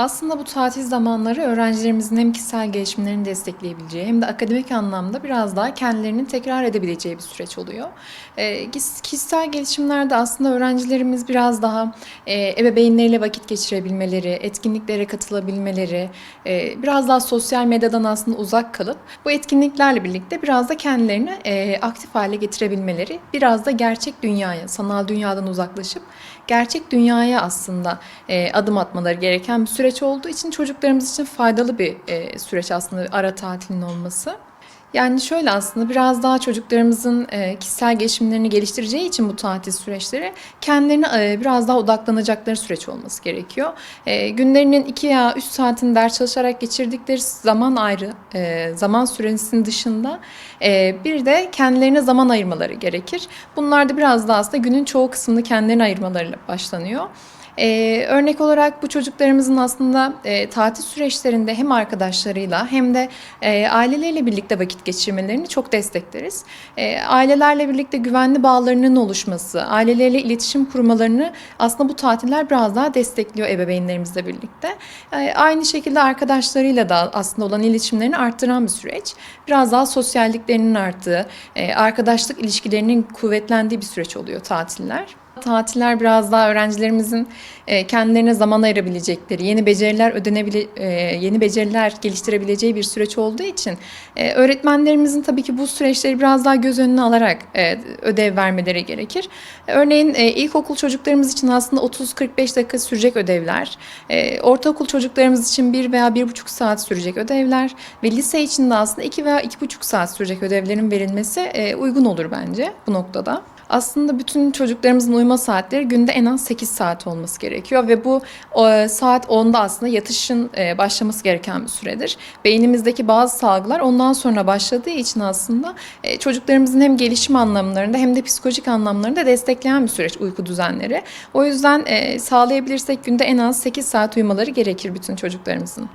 Aslında bu tatil zamanları öğrencilerimizin hem kişisel gelişimlerini destekleyebileceği hem de akademik anlamda biraz daha kendilerini tekrar edebileceği bir süreç oluyor. Kis- kişisel gelişimlerde aslında öğrencilerimiz biraz daha e, ebeveynleriyle vakit geçirebilmeleri, etkinliklere katılabilmeleri, e, biraz daha sosyal medyadan aslında uzak kalıp bu etkinliklerle birlikte biraz da kendilerini e, aktif hale getirebilmeleri, biraz da gerçek dünyaya, sanal dünyadan uzaklaşıp gerçek dünyaya aslında e, adım atmaları gereken bir süreç olduğu için çocuklarımız için faydalı bir e, süreç aslında ara tatilin olması. Yani şöyle aslında biraz daha çocuklarımızın e, kişisel gelişimlerini geliştireceği için bu tatil süreçleri kendilerine e, biraz daha odaklanacakları süreç olması gerekiyor. E, günlerinin 2 ya 3 saatini ders çalışarak geçirdikleri zaman ayrı, zaman süresinin dışında bir de kendilerine zaman ayırmaları gerekir. Bunlar da biraz daha aslında günün çoğu kısmını kendilerine ayırmalarıyla başlanıyor. Ee, örnek olarak bu çocuklarımızın aslında e, tatil süreçlerinde hem arkadaşlarıyla hem de e, aileleriyle birlikte vakit geçirmelerini çok destekleriz. E, ailelerle birlikte güvenli bağlarının oluşması, aileleriyle iletişim kurmalarını aslında bu tatiller biraz daha destekliyor ebeveynlerimizle birlikte. E, aynı şekilde arkadaşlarıyla da aslında olan iletişimlerini arttıran bir süreç. Biraz daha sosyalliklerinin arttığı, e, arkadaşlık ilişkilerinin kuvvetlendiği bir süreç oluyor tatiller. Tatiller biraz daha öğrencilerimizin e, kendilerine zaman ayırabilecekleri, yeni beceriler ödenebile, yeni beceriler geliştirebileceği bir süreç olduğu için e, öğretmenlerimizin tabii ki bu süreçleri biraz daha göz önüne alarak e, ödev vermeleri gerekir. Örneğin ilkokul çocuklarımız için aslında 30-45 dakika sürecek ödevler, ortaokul çocuklarımız için 1 veya 1,5 saat sürecek ödevler ve lise için de aslında 2 veya 2,5 saat sürecek ödevlerin verilmesi uygun olur bence bu noktada. Aslında bütün çocuklarımızın uyuma saatleri günde en az 8 saat olması gerekiyor ve bu saat 10'da aslında yatışın e, başlaması gereken bir süredir. Beynimizdeki bazı salgılar ondan sonra başladığı için aslında e, çocuklarımızın hem gelişim anlamlarında hem de psikolojik anlamlarında destekleyen bir süreç uyku düzenleri. O yüzden e, sağlayabilirsek günde en az 8 saat uyumaları gerekir bütün çocuklarımızın.